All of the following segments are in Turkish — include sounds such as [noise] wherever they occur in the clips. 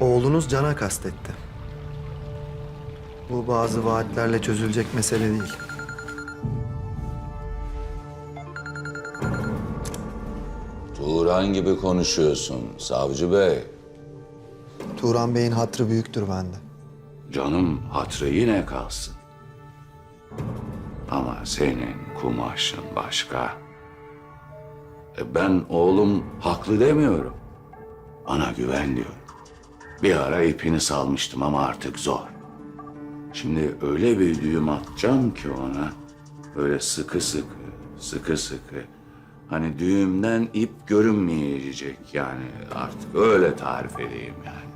Oğlunuz cana kastetti. Bu bazı vaatlerle çözülecek mesele değil. Turan gibi konuşuyorsun savcı bey. Turan Bey'in hatrı büyüktür bende. Canım hatrı yine kalsın. Ama senin kumaşın başka. E ben oğlum haklı demiyorum. Bana güven diyorum. Bir ara ipini salmıştım ama artık zor. Şimdi öyle bir düğüm atacağım ki ona. Böyle sıkı sıkı, sıkı sıkı. Hani düğümden ip görünmeyecek yani artık öyle tarif edeyim yani.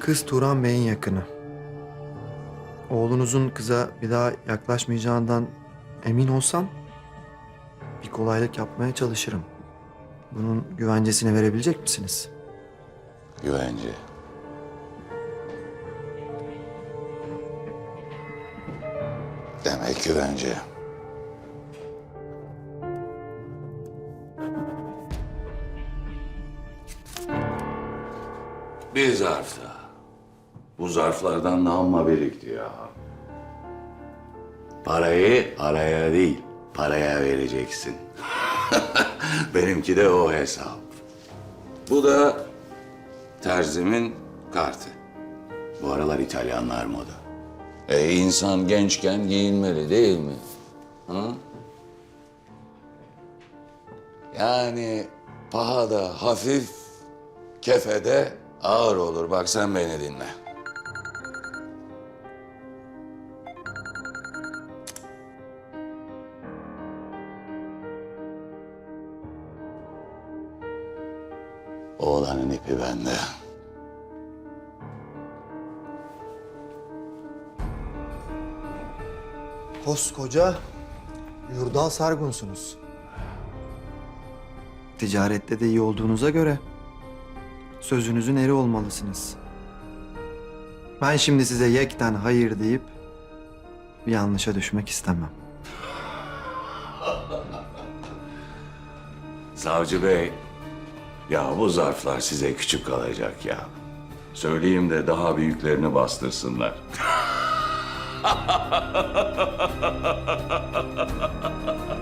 Kız Turan Bey'in yakını. Oğlunuzun kıza bir daha yaklaşmayacağından emin olsam kolaylık yapmaya çalışırım. Bunun güvencesini verebilecek misiniz? Güvence. Demek güvence. Bir zarf daha. Bu zarflardan namma birikti ya. Parayı araya değil, paraya vereceksin. [laughs] Benimki de o hesap. Bu da terzimin kartı. Bu aralar İtalyanlar moda. E insan gençken giyinmeli değil mi? Hı? Yani pahada hafif, kefede ağır olur. Bak sen beni dinle. Oğlanın ipi bende. Koskoca Yurdal Sargunsunuz. Ticarette de iyi olduğunuza göre sözünüzün eri olmalısınız. Ben şimdi size yekten hayır deyip bir yanlışa düşmek istemem. Savcı bey, ya bu zarflar size küçük kalacak ya. Söyleyeyim de daha büyüklerini bastırsınlar. [laughs]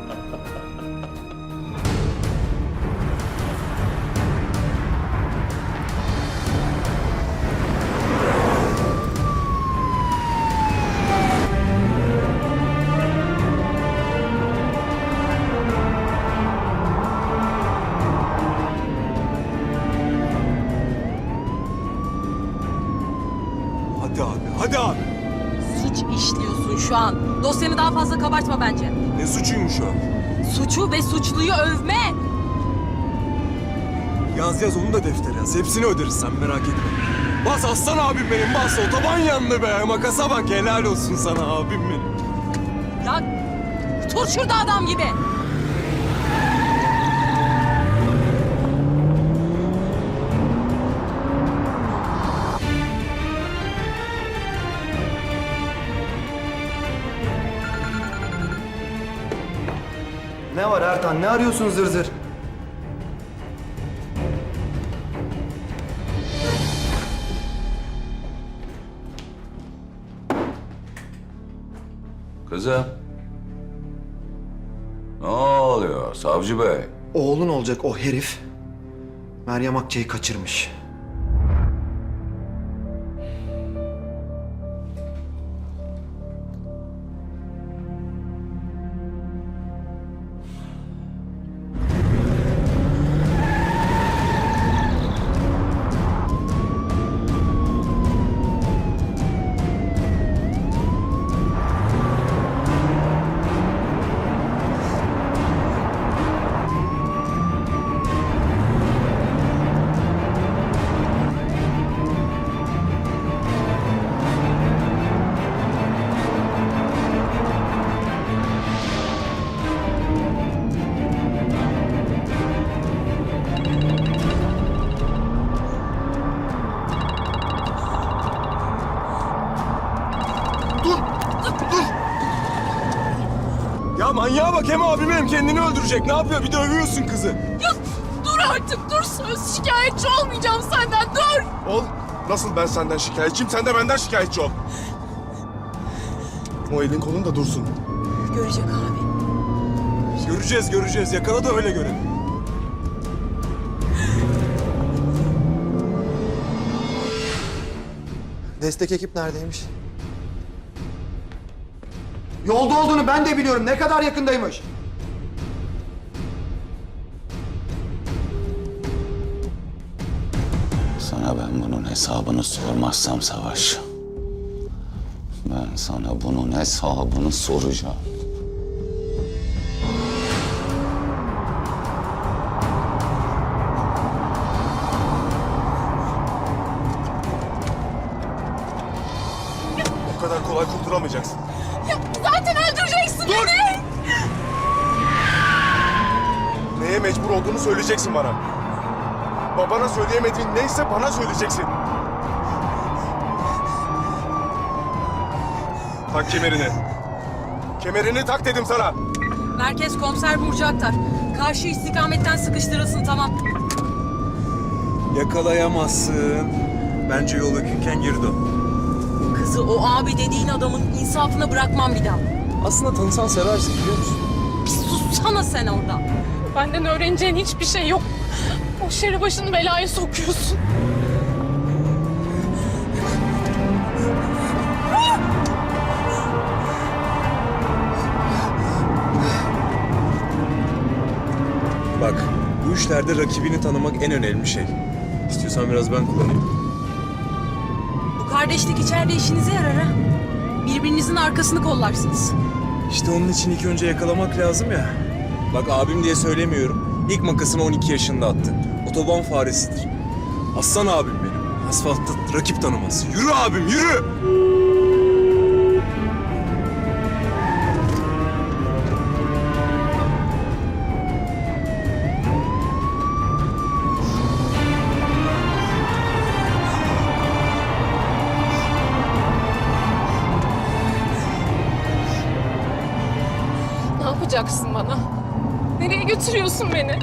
şu an. Dosyanı daha fazla kabartma bence. Ne suçuymuş o? Suçu ve suçluyu övme. Yaz yaz onu da deftere yaz. Hepsini öderiz sen merak etme. Bas aslan abim benim bas. Otoban yandı be. Makasa bak helal olsun sana abim benim. Ya tur şurada adam gibi. Ne var Ertan? Ne arıyorsun zır zır? Kızım. Ne oluyor savcı bey? Oğlun olacak o herif. Meryem Akçay'ı kaçırmış. Manyağa bak hem abimi hem kendini öldürecek. Ne yapıyor? Bir de övüyorsun kızı. Ya dur artık dur söz şikayetçi olmayacağım senden dur. Ol. Nasıl ben senden şikayetçiyim, sen de benden şikayetçi ol. O elin kolun da dursun. Görecek abi. Göreceğiz göreceğiz. Yakala da öyle görelim. Destek ekip neredeymiş? Yolda olduğunu ben de biliyorum. Ne kadar yakındaymış? Sana ben bunun hesabını sormazsam Savaş. Ben sana bunun hesabını soracağım. Olduğunu söyleyeceksin bana. Babana söyleyemediğin neyse bana söyleyeceksin. Tak kemerini. Kemerini tak dedim sana. Merkez komiser Burcu Aktar. Karşı istikametten sıkıştırılsın tamam. Yakalayamazsın. Bence yol yakınken geri dön. Kızı o abi dediğin adamın insafına bırakmam bir daha. Aslında tanısan seversin biliyor musun? Bir sussana sen orada. Benden öğreneceğin hiçbir şey yok. O şeri başını belaya sokuyorsun. Bak, bu işlerde rakibini tanımak en önemli şey. İstiyorsan biraz ben kullanayım. Bu kardeşlik içeride işinize yarar ha. Birbirinizin arkasını kollarsınız. İşte onun için ilk önce yakalamak lazım ya. Bak abim diye söylemiyorum. İlk makasını 12 yaşında attı. Otoban faresidir. Aslan abim benim. Asfaltta rakip tanımaz. Yürü abim yürü! Götürüyorsun beni?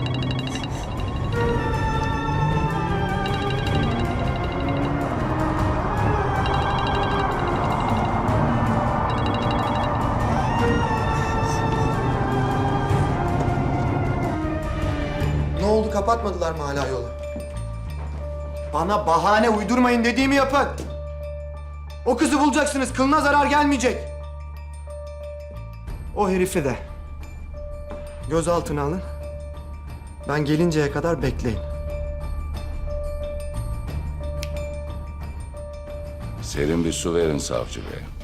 Ne oldu kapatmadılar mı hala yolu? Bana bahane uydurmayın dediğimi yapın. O kızı bulacaksınız. Kılına zarar gelmeyecek. O herifi de. Gözaltına alın. Ben gelinceye kadar bekleyin. Serin bir su verin savcı bey.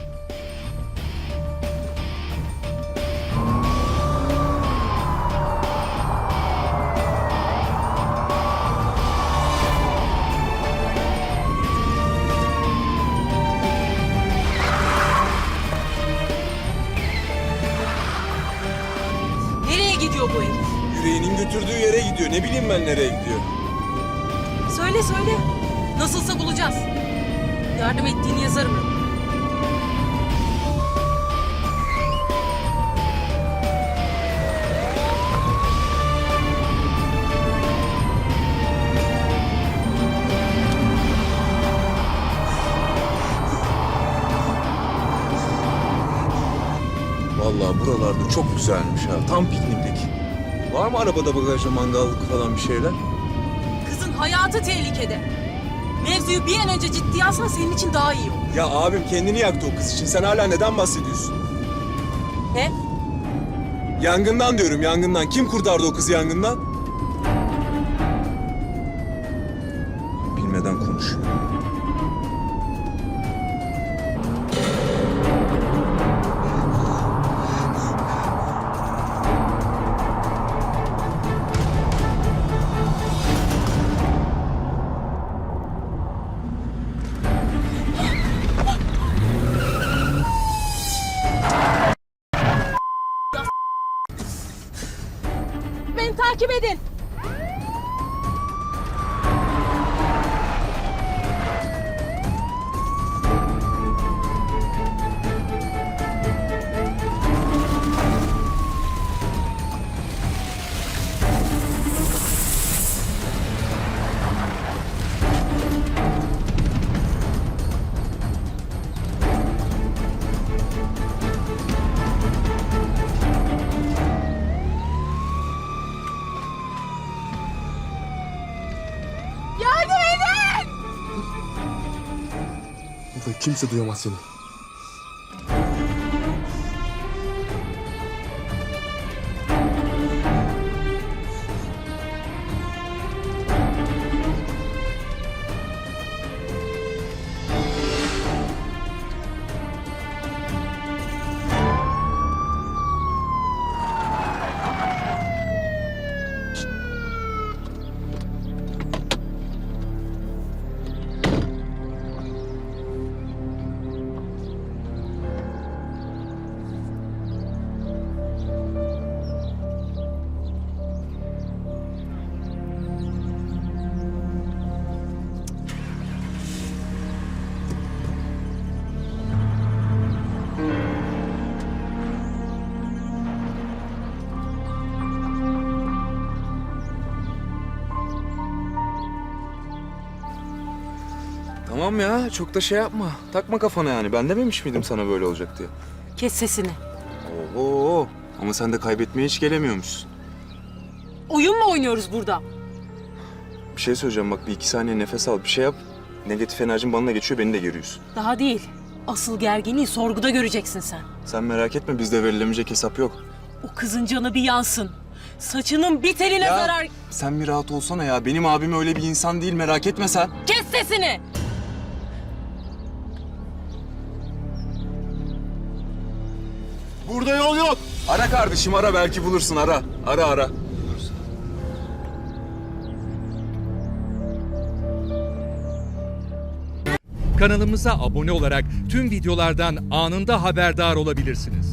Gidiyor. Ne bileyim ben nereye gidiyor. Söyle söyle. Nasılsa bulacağız. Yardım ettiğini yazarım. Vallahi buralarda çok güzelmiş ha. Tam pikniklik. Var mı arabada bagajda mangallık falan bir şeyler? Kızın hayatı tehlikede. Mevzuyu bir an önce ciddiye alsan senin için daha iyi olur. Ya abim kendini yaktı o kız için. Sen hala neden bahsediyorsun? Ne? Yangından diyorum yangından. Kim kurtardı o kızı yangından? Bilmeden konuşuyor. Takip edin. Burada kimse duyamaz seni. Tamam ya çok da şey yapma. Takma kafana yani. Ben dememiş miydim sana böyle olacak diye. Kes sesini. Oho. Ama sen de kaybetmeye hiç gelemiyormuşsun. Oyun mu oynuyoruz burada? Bir şey söyleyeceğim bak bir iki saniye nefes al bir şey yap. Negatif enerjin bana geçiyor beni de geriyorsun. Daha değil. Asıl gerginliği sorguda göreceksin sen. Sen merak etme bizde verilemeyecek hesap yok. O kızın canı bir yansın. Saçının bir teline Ya zarar... sen bir rahat olsana ya. Benim abim öyle bir insan değil merak etme sen. Kes sesini! Yol yok. Ara kardeşim ara belki bulursun ara. Ara ara. Kanalımıza abone olarak tüm videolardan anında haberdar olabilirsiniz.